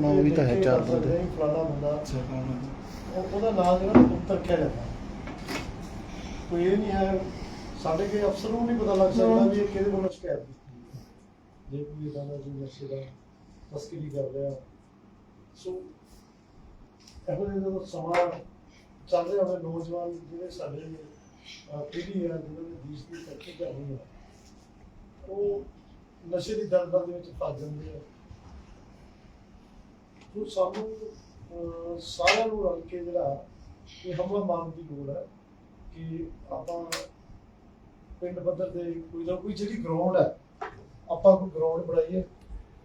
ਨਾਮ ਵੀ ਤਾਂ ਹੈ ਚਾਰ ਬੰਦੇ। ਫਲਾਣਾ ਬੰਦਾ। ਉਹ- ਉਹਦਾ ਨਾਮ ਜਿਹੜਾ ਨਾ ਪੁੱਤ ਰੱਖਿਆ ਜਾਂਦਾ। ਕੋਈ ਇਹ ਨਹੀਂ ਹੈ ਸਾਡੇ ਕੇ ਅਫਸਰ ਨੂੰ ਨਹੀਂ ਪਤਾ ਲੱਗ ਸਕਦਾ ਵੀ ਇਹ ਕਿਹਦੇ ਵੱਲੋਂ ਸ਼ਿਕਾਇਤ ਕੀਤੀ ਹੈ। ਜੇ ਕੋਈ ਇਦਾਂ ਦਾ ਕੋਈ ਨਸ਼ੇ ਦਾ ਤਸਕਰੀ ਕਰ ਰਿਹਾ ਸੋ ਇਹੋ ਜਿਹਾ ਜਦੋਂ ਸਮਾਂ ਚੱਲ ਰਿਹਾ ਹੋਵੇ ਨੌਜਵਾਨ ਜਿਹੜੇ ਸਾਡੇ ਅਹ, ਪੀੜ੍ਹੀ ਹੈ ਜਿਹਨਾਂ ਦੇ ਦੇਸ਼ ਦੀ ਤਰੱਕੀ ਕਰਨੀ ਹੈ ਉਹ ਨਸ਼ੇ ਦੀ ਦਲਦਲ ਦੇ ਵਿੱਚ ਫਸ ਜਾਂਦੇ ਆ। ਸੋ ਸਾਨੂੰ ਸਾਰਿਆਂ ਨੂੰ ਰਲ ਕੇ ਜਿਹੜਾ ਇਹ ਹਮਲਾ ਮਾਰਨ ਦੀ ਲੋੜ ਹੈ ਕਿ ਆਪਾਂ ਪਿੰਡ ਪੱਧਰ ਤੇ ਕੋਈ ਨਾ ਕੋਈ ਜਿਹੜੀ ਗਰਾਊਂਡ ਹੈ ਆਪਾਂ ਕੋਈ ਗਰਾਊਂਡ ਬਣਾਈਏ।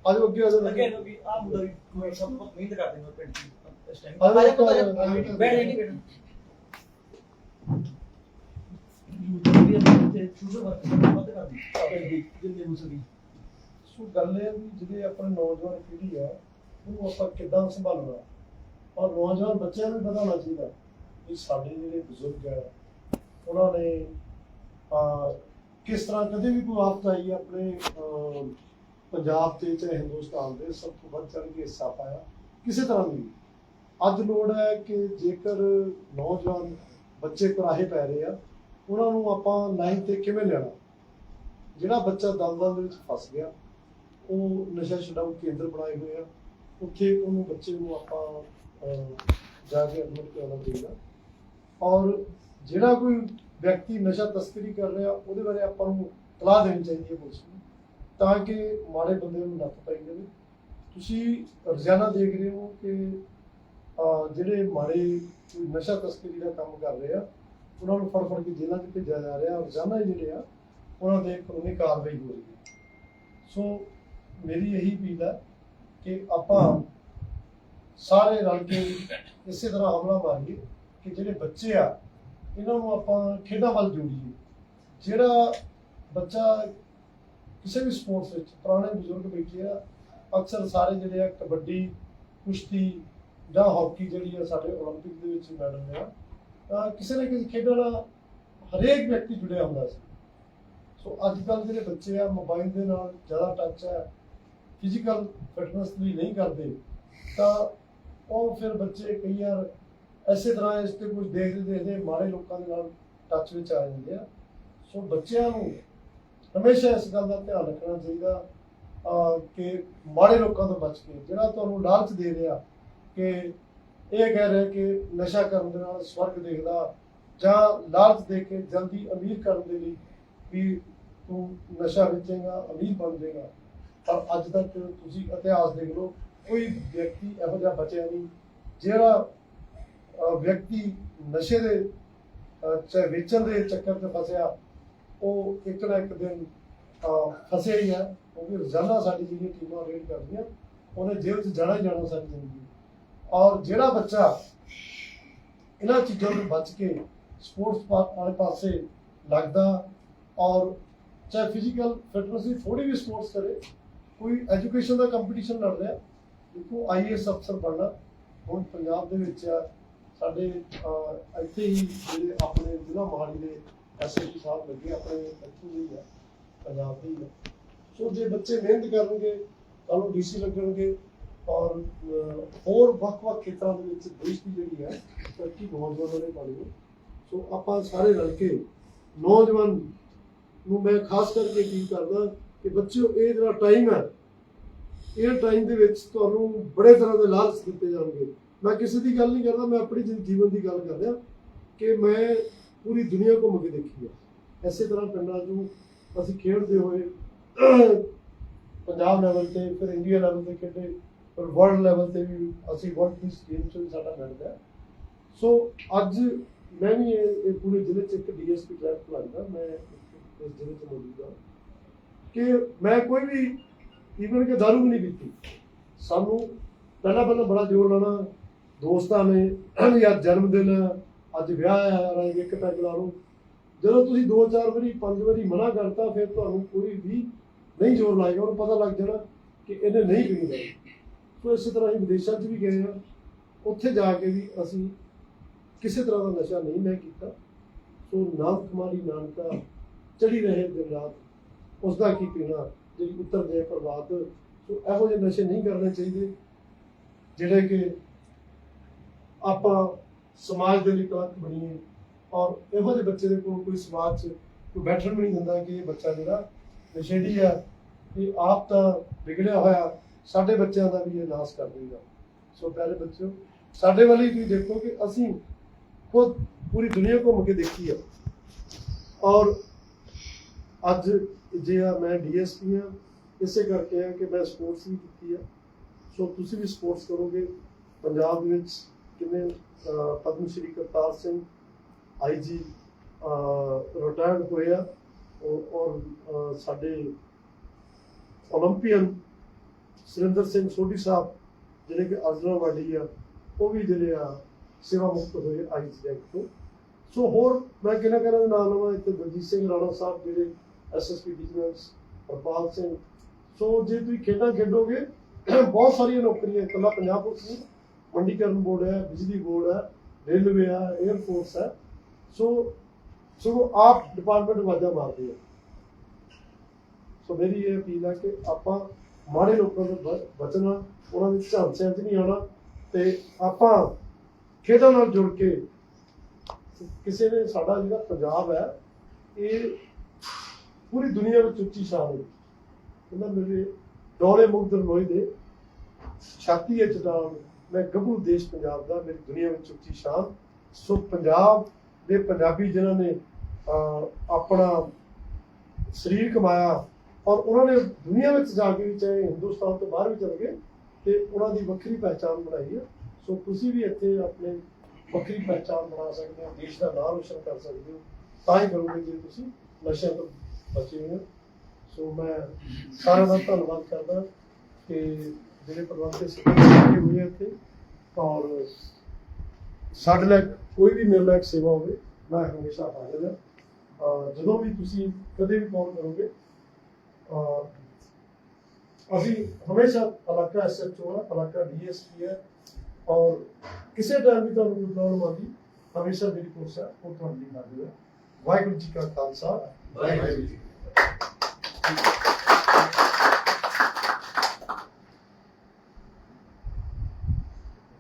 ਅੱਜ ਅੱਗੇ ਆ ਅੱਗੇ ਨੂੰ ਵੀ ਆ ਮੁੰਡਾ ਵੀ ਕੋਈ ਸਭ ਤੋਂ ਮਿਹਨਤ ਕਰਦੇ ਨੇ ਪਿੰਡ ਦੀ ਇਸ ਟਾਈਮ ਆ ਆ ਜਾ ਆ ਆ ਜਾ। ਬੈਠ ਬੈਠ ਕਰ ਦੀ ਦੀ ਸੋ ਗੱਲ ਇਹ ਵੀ ਜਿਹੜੇ ਆਪਣੇ ਨੌਜਵਾਨ ਪੀੜ੍ਹੀ ਹੈ ਉਹਨੂੰ ਆਪਾਂ ਕਿੱਦਾਂ ਸੰਭਾਲਣਾ? ਔਰ ਨੌਜਵਾਨ ਬੱਚਿਆਂ ਨੂੰ ਪਤਾ ਹੋਣਾ ਚਾਹੀਦਾ ਕਿ ਸਾਡੇ ਜਿਹੜੇ ਬਜ਼ੁਰਗ ਹੈ ਉਹਨਾਂ ਨੇ ਅਹ, ਕਿਸ ਤਰ੍ਹਾਂ ਕਦੇ ਵੀ ਕੋਈ ਆਫਤ ਆਈ ਆਪਣੇ ਪੰਜਾਬ ਤੇ ਚਾਹੇ ਹਿੰਦੁਸਤਾਨ ਦੇ ਸਭ ਤੋਂ ਵੱਧ ਚੜ੍ਹ ਕੇ ਹਿੱਸਾ ਪਾਇਆ ਕਿਸੇ ਤਰ੍ਹਾਂ ਦੀ ਅੱਜ ਲੋੜ ਹੈ ਕਿ ਜੇਕਰ ਨੌਜਵਾਨ ਬੱਚੇ ਕੁਰਾਹੇ ਪੈ ਰਹੇ ਆ ਉਹਨਾਂ ਨੂੰ ਆਪਾਂ ਲਾਈਨ ਤੇ ਕਿਵੇਂ ਲਿਆਣਾ ਜਿਹੜਾ ਬੱਚਾ ਦਲਦਲ ਦੇ ਵਿੱਚ ਫਸ ਗਿਆ ਉਹ ਨਸ਼ਾ ਛਡਾਊ ਕੇਂਦਰ ਬਣਾਏ ਹੋਏ ਆ ਉੱਥੇ ਉਹਨੂੰ ਬੱਚੇ ਨੂੰ ਆਪਾਂ ਜਾ ਕੇ ਐਡਮਿਟ ਕਰਾਉਣਾ ਚਾਹੀਦਾ। ਔਰ ਜਿਹੜਾ ਕੋਈ ਵਿਅਕਤੀ ਨਸ਼ਾ ਤਸਕਰੀ ਕਰ ਰਿਹਾ, ਉਹਦੇ ਬਾਰੇ ਆਪਾਂ ਨੂੰ ਤਲਾਹ ਦੇਣੀ ਚਾਹੀਦੀ ਹੈ ਪੁਲਿਸ ਨੂੰ, ਤਾਂ ਕਿ ਮਾੜੇ ਬੰਦੇ ਨੂੰ ਨੱਥ ਪਾਈ ਜਾਵੇ। ਤੁਸੀਂ ਰੋਜ਼ਾਨਾ ਦੇਖ ਰਹੇ ਹੋ ਕਿ ਜਿਹੜੇ ਮਾੜੇ ਕੋਈ ਨਸ਼ਾ ਤਸਕਰੀ ਦਾ ਕੰਮ ਕਰ ਰਹੇ ਆ, ਉਹਨਾਂ ਨੂੰ ਫੜ ਫੜ ਕੇ ਜੇਲ੍ਹਾਂ 'ਚ ਭੇਜਿਆ ਜਾ ਰਿਹਾ। ਰੋਜ਼ਾਨਾ ਹੀ ਜਿਹੜੇ ਆ, ਉਹਨਾਂ ਦੇ ਕਾਨੂੰਨੀ ਕਾਰਵਾਈ ਹੋ ਰਹੀ ਹੈ। ਸੋ ਮੇਰੀ ਇਹੀ ਅਪੀਲ ਹੈ ਕਿ ਆਪਾਂ ਸਾਰੇ ਰਲ ਕੇ ਇਸੇ ਤਰ੍ਹਾਂ ਹਮਲਾ ਮਾਰੀਏ ਕਿ ਜਿਹੜੇ ਬੱਚੇ ਆ ਇਹਨਾਂ ਨੂੰ ਆਪਾਂ ਖੇਡਾਂ ਵੱਲ ਜੋੜੀਏ ਜਿਹੜਾ ਬੱਚਾ ਕਿਸੇ ਵੀ ਸਪੋਰਟਸ ਵਿੱਚ ਪੁਰਾਣੇ ਬਜ਼ੁਰਗ ਬੈਠੇ ਆ ਅਕਸਰ ਸਾਰੇ ਜਿਹੜੇ ਆ ਕਬੱਡੀ ਕੁਸ਼ਤੀ ਜਾਂ ਹਾਕੀ ਜਿਹੜੀ ਆ ਸਾਡੇ 올림픽 ਦੇ ਵਿੱਚ ਮੈਡਲ ਆ ਤਾਂ ਕਿਸੇ ਨਾ ਕਿਸੇ ਖੇਡ ਨਾਲ ਹਰੇਕ ਵਿਅਕਤੀ ਜੁੜਿਆ ਹੁੰਦਾ ਸੀ ਸੋ ਅੱਜ ਕੱਲ੍ਹ ਜਿਹੜੇ ਬੱਚੇ ਆ ਮੋਬਾਈਲ ਦੇ ਨਾਲ ਜ਼ਿਆਦਾ ਟੱਚ ਹੈ ਫਿਜ਼ੀਕਲ ਫਿਟਨੈਸ ਲਈ ਨਹੀਂ ਕਰਦੇ, ਤਾਂ ਉਹ ਫਿਰ ਬੱਚੇ ਕਈ ਵਾਰ ਐਸੇ ਤਰ੍ਹਾਂ ਇਸ ਤੇ ਕੁਝ ਦੇਖਦੇ ਦੇਖਦੇ ਮਾੜੇ ਲੋਕਾਂ ਦੇ ਨਾਲ ਟੱਚ ਵਿੱਚ ਆ ਜਾਂਦੇ ਆ। ਸੋ ਬੱਚਿਆਂ ਨੂੰ ਹਮੇਸ਼ਾ ਇਸ ਗੱਲ ਦਾ ਧਿਆਨ ਰੱਖਣਾ ਚਾਹੀਦਾ ਕਿ ਮਾੜੇ ਲੋਕਾਂ ਤੋਂ ਬਚ ਕੇ, ਜਿਹੜਾ ਤੁਹਾਨੂੰ ਲਾਲਚ ਦੇ ਰਿਹਾ ਕਿ ਇਹ ਕਹਿ ਰਿਹਾ ਕਿ ਨਸ਼ਾ ਕਰਨ ਦੇ ਨਾਲ ਸਵਰਗ ਦੇਖਦਾ ਜਾਂ ਲਾਲਚ ਦੇ ਕੇ ਜਲਦੀ ਅਮੀਰ ਕਰਨ ਦੇ ਲਈ ਵੀ ਤੂੰ ਨਸ਼ਾ ਵੇਚੇਗਾ, ਅਮੀਰ ਬਣ ਜਾਏਗਾ। ਪਰ ਅੱਜ ਤੱਕ ਤੁਸੀਂ ਇਤਿਹਾਸ ਦੇਖ ਲਓ, ਕੋਈ ਵਿਅਕਤੀ ਇਹੋ ਜਿਹਾ ਬਚਿਆ ਨਹੀਂ, ਜਿਹੜਾ ਵਿਅਕਤੀ ਨਸ਼ੇ ਦੇ ਚਾਹੇ ਵੇਚਣ ਦੇ ਚੱਕਰ 'ਚ ਫਸਿਆ, ਉਹ ਇੱਕ ਨਾ ਇੱਕ ਦਿਨ ਫਸਿਆ ਹੀ ਹੈ, ਕਿਉਂਕਿ ਰੋਜ਼ਾਨਾ ਸਾਡੀ ਜਿਹੜੀਆਂ ਟੀਮਾਂ ਰੇਡ ਕਰਦੀਆਂ, ਉਹਨੇ ਜੇਲ੍ਹ 'ਚ ਜਾਣਾ ਹੀ ਜਾਣਾ ਸਾਰੀ ਜ਼ਿੰਦਗੀ। ਔਰ ਜਿਹੜਾ ਬੱਚਾ ਇਹਨਾਂ ਚੀਜ਼ਾਂ ਤੋਂ ਬਚ ਕੇ ਸਪੋਰਟਸ ਵਾਲੇ ਪਾਸੇ ਲੱਗਦਾ, ਔਰ ਚਾਹੇ ਫਿਜ਼ੀਕਲ ਫਿਟਨੈਸ ਦੀ ਥੋੜੀ ਵੀ ਸਪੋਰਟਸ ਕਰੇ ਕੋਈ ਐਜੂਕੇਸ਼ਨ ਦਾ ਕੰਪੀਟੀਸ਼ਨ ਲੜ ਰਿਹਾ। ਦੇਖੋ ਆਈਏਐਸ ਅਫਸਰ ਬਣਨਾ ਹੁਣ ਪੰਜਾਬ ਦੇ ਵਿੱਚ ਆ, ਸਾਡੇ ਇੱਥੇ ਹੀ ਜਿਹੜੇ ਆਪਣੇ ਜ਼ਿਲ੍ਹਾ ਮੋਹਾਲੀ ਦੇ ਐਸਐਸਪੀ ਸਾਹਿਬ ਲੱਗੇ ਆਪਣੇ ਇੱਥੋਂ ਦੇ ਹੀ ਆ ਪੰਜਾਬ ਦੇ ਹੀ ਆ। ਸੋ ਜੇ ਬੱਚੇ ਮਿਹਨਤ ਕਰਨਗੇ ਕੱਲ੍ਹ ਨੂੰ ਡੀਸੀ ਲੱਗਣਗੇ ਔਰ ਹੋਰ ਵੱਖ-ਵੱਖ ਖੇਤਰਾਂ ਦੇ ਵਿੱਚ ਦੇਸ਼ ਦੀ ਜਿਹੜੀ ਹੈ ਤਰੱਕੀ ਨੌਜਵਾਨਾਂ ਨੇ ਪਾਣੀ ਸੋ ਆਪਾਂ ਸਾਰੇ ਰਲ ਕੇ ਨੌਜਵਾਨ ਨੂੰ ਮੈਂ ਖਾਸ ਕਰਕੇ ਕੀ ਕਰਦਾ ਕਿ ਬੱਚਿਓ, ਇਹ ਜਿਹੜਾ ਟਾਈਮ ਹੈ, ਇਹ ਟਾਈਮ ਦੇ ਵਿੱਚ ਤੁਹਾਨੂੰ ਬੜੇ ਤਰ੍ਹਾਂ ਦੇ ਲਾਲਚ ਦਿੱਤੇ ਜਾਣਗੇ। ਮੈਂ ਕਿਸੇ ਦੀ ਗੱਲ ਨਹੀਂ ਕਰਦਾ, ਮੈਂ ਆਪਣੀ ਜੀਵਨ ਦੀ ਗੱਲ ਕਰ ਰਿਹਾ ਕਿ ਮੈਂ ਪੂਰੀ ਦੁਨੀਆ ਘੁੰਮ ਕੇ ਦੇਖੀ ਹੈ। ਐਸੇ ਤਰ੍ਹਾਂ ਪਿੰਡਾਂ ਨੂੰ ਅਸੀਂ ਖੇਡਦੇ ਹੋਏ, ਪੰਜਾਬ ਲੈਵਲ ਤੇ, ਫਿਰ ਇੰਡੀਆ ਲੈਵਲ ਤੇ ਖੇਡੇ ਪਰ ਵਰਲਡ ਲੈਵਲ ਤੇ ਵੀ ਅਸੀਂ ਵਰਲਡ ਪੀਸ ਗੇਮ ਚ ਵੀ ਸਾਡਾ ਮੈਡਲ ਹੈ। ਸੋ ਅੱਜ ਮੈਂ ਵੀ ਇਹ ਪੂਰੇ ਜ਼ਿਲ੍ਹੇ ਚ ਇੱਕ ਡੀਐਸਪੀ ਟ੍ਰੈਕ ਲੱਗਦਾ ਮੈਂ ਇਸ ਜ਼ਿਲ੍ਹੇ ਚ ਮੌਜੂਦ ਹਾਂ। ਕਿ ਮੈਂ ਕੋਈ ਵੀ ਈਵਨ ਕਿ ਦਾਰੂ ਵੀ ਨਹੀਂ ਪੀਤੀ। ਸਾਨੂੰ ਪਹਿਲਾਂ ਪਹਿਲਾਂ ਬੜਾ ਜ਼ੋਰ ਲਾਣਾ ਦੋਸਤਾਂ ਨੇ ਯਾਰ ਜਨਮ ਦਿਨ ਹੈ, ਅੱਜ ਵਿਆਹ ਹੈ ਯਾਰ ਇੱਕ ਪੈਗ ਲਾ ਲਓ। ਜਦੋਂ ਤੁਸੀਂ ਦੋ ਚਾਰ ਵਾਰੀ ਪੰਜ ਵਾਰੀ ਮਨਾ ਕਰਤਾ ਫਿਰ ਤੁਹਾਨੂੰ ਕੋਈ ਵੀ ਨਹੀਂ ਜ਼ੋਰ ਲਾਏਗਾ ਉਹਨੂੰ ਪਤਾ ਲੱਗ ਜਾਣਾ ਕਿ ਇਹਨੇ ਨਹੀਂ ਪੀਣੀ। ਦਾਰੂ ਸੋ ਇਸੇ ਤਰ੍ਹਾਂ ਹੀ ਵਿਦੇਸ਼ਾਂ 'ਚ ਵੀ ਗਏ ਆ ਉੱਥੇ ਜਾ ਕੇ ਵੀ ਅਸੀਂ ਕਿਸੇ ਤਰ੍ਹਾਂ ਦਾ ਨਸ਼ਾ ਨਹੀਂ ਮੈਂ ਕੀਤਾ। ਸੋ ਨਾਮ ਕੁਮਾਰੀ ਨਾਨਕਾ ਚੜੀ ਰਹੇ ਦਿਨ ਰਾਤ। ਉਸ ਦਾ ਕੀ ਪੀਣਾ, ਜਿਹੜੀ ਉੱਤਰ ਦੇ ਪ੍ਰਭਾਤ, ਸੋ ਇਹੋ ਜਿਹੇ ਨਸ਼ੇ ਨਹੀਂ ਕਰਨੇ ਚਾਹੀਦੇ, ਜਿਹੜੇ ਕਿ ਆਪਾਂ ਸਮਾਜ ਦੇ ਲਈ ਕਲੰਕ ਬਣੀਏ। ਔਰ ਇਹੋ ਜਿਹੇ ਬੱਚੇ ਦੇ ਕੋਲ ਕੋਈ ਸਮਾਜ 'ਚ ਕੋਈ ਬੈਠਣ ਵੀ ਨਹੀਂ ਦਿੰਦਾ ਕਿ ਇਹ ਬੱਚਾ ਜਿਹੜਾ ਨਸ਼ੇੜੀ ਆ, ਇਹ ਆਪ ਤਾਂ ਵਿਗੜਿਆ ਹੋਇਆ, ਸਾਡੇ ਬੱਚਿਆਂ ਦਾ ਵੀ ਇਹ ਨਾਸ ਕਰ ਦੇਗਾ। ਸੋ ਪਿਆਰੇ ਬੱਚਿਓ, ਸਾਡੇ ਵੱਲ ਹੀ ਤੁਸੀਂ ਦੇਖੋ ਕਿ ਅਸੀਂ ਖੁਦ ਪੂਰੀ ਦੁਨੀਆ ਘੁੰਮ ਕੇ ਦੇਖੀ ਆ। ਔਰ ਅੱਜ ਜੇ ਆ ਮੈਂ ਡੀਐਸਪੀ ਆ ਇਸੇ ਕਰਕੇ ਆ ਕਿ ਮੈਂ ਸਪੋਰਟਸ ਵੀ ਕੀਤੀ ਆ ਸੋ ਤੁਸੀਂ ਵੀ ਸਪੋਰਟਸ ਕਰੋਗੇ। ਪੰਜਾਬ ਵਿੱਚ ਕਿਵੇਂ ਪਦਮ ਸ਼੍ਰੀ ਕਰਤਾਰ ਸਿੰਘ ਆਈਜੀ ਰਿਟਾਇਰਡ ਹੋਏ ਆ। ਔਰ ਸਾਡੇ 올림픽ਨ ਸੁਰਿੰਦਰ ਸਿੰਘ ਸੋਢੀ ਸਾਹਿਬ, ਜਿਹੜੇ ਕਿ ਅਜ਼ਰਾਵਾਲੀ ਆ, ਉਹ ਵੀ ਜਿਹੜੇ ਆ, ਸੇਵਾ ਮੁਕਤ ਹੋਏ ਆਈਜੀ ਐਕਟ ਤੋਂ। ਸੋ ਹੋਰ ਮੈਂ ਕਿਹਨਾਂ ਕਿਹਨਾਂ ਦੇ ਨਾਲ ਲਵਾਂ? ਇੱਥੇ ਗੁਰਜੀਤ ਸਿੰਘ ਰਾਣਾ ਸਾਹਿਬ ਜਿਹੜੇ SSP vigilance Harpal Singh so ਜੇ ਤੁਸੀਂ ਖੇਡਾਂ ਖੇਡੋਗੇ, ਬਹੁਤ ਸਾਰੀਆਂ ਨੌਕਰੀਆਂ ਇਕੱਲਾ ਪੰਜਾਬ ਪੁਲਿਸ ਨਹੀਂ, ਮੰਡੀਕਰਨ ਬੋਰਡ ਹੈ, ਬਿਜਲੀ ਬੋਰਡ ਹੈ, ਰੇਲਵੇ ਹੈ 에ਅਰ ਹੈ। ਸੋ ਸੋ ਆਪ ਡਿਪਾਰਟਮੈਂਟ ਵਾਜਾ ਮਾਰਦੇ ਆ। ਸੋ ਮੇਰੀ ਇਹ ਅਪੀਲ ਹੈ ਕਿ ਆਪਾਂ ਮਾੜੇ ਲੋਕਾਂ ਤੋਂ ਬਚਣਾ, ਉਹਨਾਂ ਦੇ ਝਾਂਸਿਆਂ 'ਚ ਨਹੀਂ ਆਉਣਾ ਤੇ ਆਪਾਂ ਖੇਡਾਂ ਨਾਲ ਜੁੜ ਕੇ ਕਿਸੇ ਨੇ ਸਾਡਾ ਜਿਹੜਾ ਪੰਜਾਬ ਹੈ, ਇਹ ਪੂਰੀ ਦੁਨੀਆ ਵਿੱਚ ਉੱਚੀ ਸ਼ਾਨ ਹੈ। ਕਹਿੰਦਾ ਮੇਰੇ ਡੋਲੇ ਮੁਕਦਰ ਲੋਈ ਦੇ ਛਾਤੀ ਵਿੱਚ ਚਟਾਨ ਮੈਂ ਗੱਭਰੂ ਦੇਸ਼ ਪੰਜਾਬ ਦਾ, ਮੇਰੀ ਦੁਨੀਆ ਵਿੱਚ ਉੱਚੀ ਸ਼ਾਨ ਸੋ ਪੰਜਾਬ ਦੇ ਪੰਜਾਬੀ ਜਿਨ੍ਹਾਂ ਨੇ ਆਪਣਾ ਸਰੀਰ ਕਮਾਇਆ ਔਰ ਉਹਨਾਂ ਨੇ ਦੁਨੀਆ ਵਿੱਚ ਜਾ ਕੇ ਵੀ ਚਾਹੇ ਹਿੰਦੁਸਤਾਨ ਤੋਂ ਬਾਹਰ ਵੀ ਚਲੇ ਗਏ ਤੇ ਉਹਨਾਂ ਦੀ ਵੱਖਰੀ ਪਹਿਚਾਣ ਬਣਾਈ ਹੈ। ਸੋ ਤੁਸੀਂ ਵੀ ਇੱਥੇ ਆਪਣੇ ਵੱਖਰੀ ਪਹਿਚਾਣ ਬਣਾ ਸਕਦੇ ਹੋ, ਦੇਸ਼ ਦਾ ਨਾਮ ਰੋਸ਼ਨ ਕਰ ਸਕਦੇ ਹੋ। ਤਾਂ ਹੀ ਕਰੋਗੇ ਜੇ ਤੁਸੀਂ ਨਸ਼ਿਆਂ ਤੋਂ ਬਚੇ ਹੋ। ਸੋ ਮੈਂ ਸਾਰਿਆਂ ਦਾ ਧੰਨਵਾਦ ਕਰਦਾ ਕਿ ਜਿਹੜੇ ਪ੍ਰਬੰਧਕ ਸਿੱਖੇ ਹੋਏ ਆ ਇੱਥੇ, ਔਰ ਸਾਡੇ ਲਈ ਕੋਈ ਵੀ ਮੇਰੇ ਲਈ ਸੇਵਾ ਹੋਵੇ, ਮੈਂ ਹਮੇਸ਼ਾ ਹਾਜ਼ਰ ਹਾਂ ਅਹ ਜਦੋਂ ਵੀ ਤੁਸੀਂ ਕਦੇ ਵੀ ਕਾਲ ਕਰੋਗੇ, ਅਹ ਅਸੀਂ ਹਮੇਸ਼ਾ ਇਲਾਕਾ ਐਸਐਚਓ ਹੈ ਇਲਾਕਾ ਡੀਐਸਪੀ ਹੈ ਔਰ ਕਿਸੇ ਟਾਈਮ ਵੀ ਤੁਹਾਨੂੰ ਕੋਈ ਪ੍ਰੋਬਲਮ ਆਉਂਦੀ, ਹਮੇਸ਼ਾ ਮੇਰੀ ਕੋਸ਼ਿਸ਼ ਹੈ ਉਹ ਤੁਹਾਡੇ ਲਈ ਹਾਜ਼ਰ ਹੈ ਵਾਹਿਗੁਰੂ ਜੀ ਕਾ ਖਾਲਸਾ ਵਾਹਿਗੁਰੂ ਜੀ।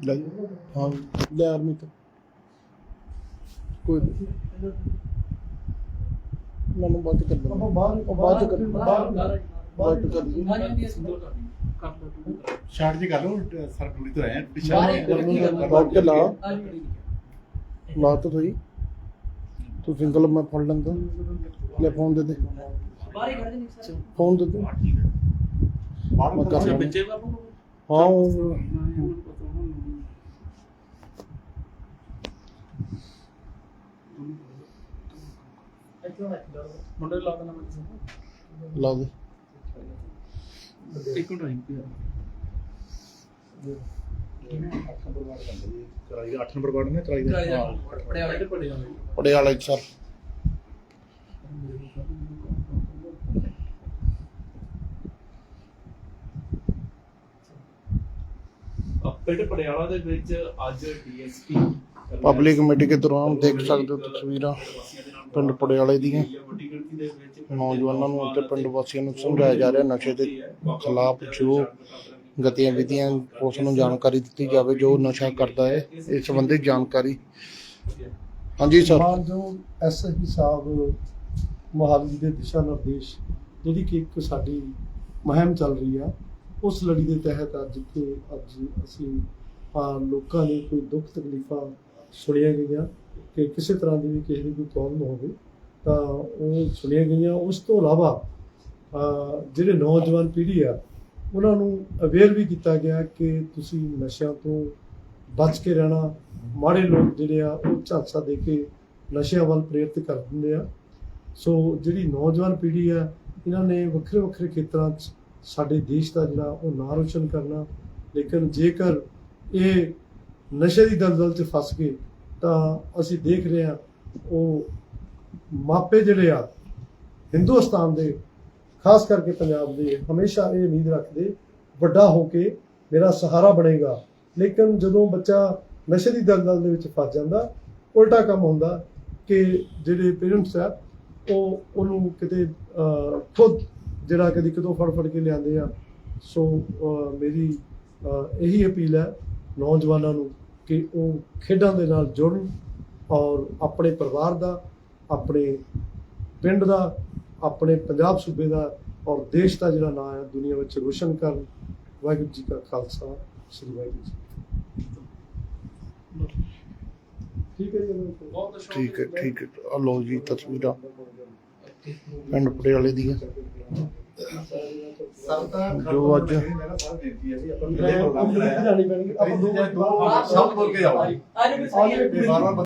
ਲੈ। ਹਾਂ ਲੈ ਆਰਮੀ ਤੋਂ। ਕੋਈ ਨੀ। ਮੈਨੂੰ ਬਾਅਦ ਚ ਕਰ ਆਪਾਂ ਦੇਣਾ ਬਾਹਰ ਉਹ ਬਾਅਦ ਚ ਕਰ ਬਾਹਰ ਬਾਹਰ ਬਾਅਦ ਚ ਕਰ ਲਈ ਸ਼ਾਰਟ ਜੀ ਕਰ ਲਓ ਸਰ ਡਿਊਟੀ ਤੋਂ ਆਏ ਆ। ਬਾਅਦ ਚ ਲਾ। ਲਾ ਤਾਂ ਸਹੀ ਤੂੰ ਸਿੰਗਲ ਮੈਂ ਫੜ ਲੈਂਦਾ। ਲੈ ਫੋਨ ਦੇ ਦੇ। ਫੋਨ ਦੇ ਦੇ। ਮੈਂ ਕਰ ਲੈਂਦਾ। ਹਾਂ ਉਹ ਮੁੰਡੇ ਲਾ ਦੇਣਾ ਮੈਂ ਲਾ ਦੇ। ਇੱਕ ਮਿੰਟ ਰਹੀ ਪਿਆ ਦਾ 8 ਨੰਬਰ ਵਾਰਡ ਨੇ ਚਲਾਈ ਦਾ ਪੜਿਆ ਤੇ ਪੜਿਆ ਪੜੇ ਵਾਲਾ ਸਰ। ਪਿੰਡ ਪੜਿਆਲਾ ਦੇ ਵਿੱਚ ਅੱਜ ਡੀਐਸਪੀ ਪਬਲਿਕ ਮੀਟਿੰਗ ਦੇ ਦੌਰਾਨ ਦੇਖ ਸਕਦੇ ਹੋ ਤਸਵੀਰਾਂ ਪਿੰਡ ਪੜਿਆਲੇ ਦੀਆਂ। ਨੌਜਵਾਨਾਂ ਨੂੰ ਅਤੇ ਪਿੰਡ ਵਾਸੀਆਂ ਨੂੰ ਸਮਝਾਇਆ ਜਾ ਰਿਹਾ ਨਸ਼ੇ ਦੇ ਖਿਲਾਫ ਜੋ ਗਤੀਵਿਧੀਆਂ ਉਸ ਨੂੰ ਜਾਣਕਾਰੀ ਦਿੱਤੀ ਜਾਵੇ ਜੋ ਨਸ਼ਾ ਕਰਦਾ ਹੈ ਇਸ ਸੰਬੰਧੀ ਜਾਣਕਾਰੀ। ਹਾਂਜੀ ਸਰ। ਐਸਐਸਪੀ ਸਾਹਿਬ ਮੋਹਾਲੀ ਦੇ ਦਿਸ਼ਾ ਨਿਰਦੇਸ਼ ਜਿਹੜੀ ਕਿ ਇੱਕ ਸਾਡੀ ਮੁਹਿੰਮ ਚੱਲ ਰਹੀ ਆ, ਉਸ ਲੜੀ ਦੇ ਤਹਿਤ ਅੱਜ ਜਿੱਥੇ ਅੱਜ ਅਸੀਂ ਲੋਕਾਂ ਨੇ ਕੋਈ ਦੁੱਖ ਤਕਲੀਫਾਂ ਸੁਣੀਆਂ ਗਈਆਂ ਕਿ ਕਿਸੇ ਤਰ੍ਹਾਂ ਦੀ ਵੀ ਕਿਸੇ ਦੀ ਕੋਈ ਪ੍ਰੋਬਲਮ ਹੋਵੇ, ਤਾਂ ਉਹ ਸੁਣੀਆਂ ਗਈਆਂ। ਉਸ ਤੋਂ ਇਲਾਵਾ ਜਿਹੜੇ ਨੌਜਵਾਨ ਪੀੜ੍ਹੀ ਆ, ਉਹਨਾਂ ਨੂੰ ਅਵੇਅਰ ਵੀ ਕੀਤਾ ਗਿਆ ਕਿ ਤੁਸੀਂ ਨਸ਼ਿਆਂ ਤੋਂ ਬਚ ਕੇ ਰਹਿਣਾ। ਮਾੜੇ ਲੋਕ ਜਿਹੜੇ ਆ, ਉਹ ਝਾਂਸਾ ਦੇ ਕੇ ਨਸ਼ਿਆਂ ਵੱਲ ਪ੍ਰੇਰਿਤ ਕਰ ਦਿੰਦੇ ਆ। ਸੋ ਜਿਹੜੀ ਨੌਜਵਾਨ ਪੀੜ੍ਹੀ ਆ ਇਹਨਾਂ ਨੇ ਵੱਖਰੇ ਵੱਖਰੇ ਖੇਤਰਾਂ 'ਚ ਸਾਡੇ ਦੇਸ਼ ਦਾ ਜਿਹੜਾ ਉਹ ਨਾਂ ਰੋਸ਼ਨ ਕਰਨਾ, ਲੇਕਿਨ ਜੇਕਰ ਇਹ ਨਸ਼ੇ ਦੀ ਦਲਦਲ 'ਚ ਫਸ ਗਏ, ਤਾਂ ਅਸੀਂ ਦੇਖ ਰਹੇ ਆ ਉਹ ਮਾਪੇ ਜਿਹੜੇ ਆ, ਹਿੰਦੁਸਤਾਨ ਦੇ, ਖਾਸ ਕਰਕੇ ਪੰਜਾਬ ਦੇ, ਹਮੇਸ਼ਾ ਇਹ ਉਮੀਦ ਰੱਖਦੇ, ਵੱਡਾ ਹੋ ਕੇ ਮੇਰਾ ਸਹਾਰਾ ਬਣੇਗਾ। ਲੇਕਿਨ ਜਦੋਂ ਬੱਚਾ ਨਸ਼ੇ ਦੀ ਦਲਦਲ ਦੇ ਵਿੱਚ ਫਸ ਜਾਂਦਾ, ਉਲਟਾ ਕੰਮ ਹੁੰਦਾ ਕਿ ਜਿਹੜੇ ਪੇਰੈਂਟਸ ਆ ਉਹ ਉਹਨੂੰ ਕਿਤੇ ਖੁਦ ਜਿਹੜਾ ਕਦੀ ਕਦੋਂ ਫੜ ਫੜ ਕੇ ਲਿਆਂਦੇ ਆ। ਸੋ ਮੇਰੀ ਇਹੀ ਅਪੀਲ ਹੈ ਨੌਜਵਾਨਾਂ ਨੂੰ ਕਿ ਉਹ ਖੇਡਾਂ ਦੇ ਨਾਲ ਜੁੜਨ ਔਰ ਆਪਣੇ ਪਰਿਵਾਰ ਦਾ ਆਪਣੇ ਪਿੰਡ ਦਾ ਆਪਣੇ ਪੰਜਾਬ ਸੂਬੇ ਦਾ ਔਰ ਦੇਸ਼ ਦਾ ਜਿਹੜਾ ਨਾਂ ਹੈ ਦੁਨੀਆ ਵਿੱਚ ਰੋਸ਼ਨ ਕਰਨ। ਵਾਹਿਗੁਰੂ ਜੀ ਕਾ ਖਾਲਸਾ ਸ੍ਰੀ ਵਾਹਿਗੁਰੂ ਜੀ ਠੀਕ ਹੈ ਜੀ। ਠੀਕ ਹੈ ਠੀਕ ਹੈ। ਲਓ ਜੀ ਤਸਵੀਰਾਂ। ਪਿੰਡ ਪਟਿਆਲੇ ਦੀਆਂ। ਜੋ ਅੱਜ ਆਪਾਂ ਦੋ ਸ਼ਬਦ ਬੋਲ ਕੇ ਜਾਓ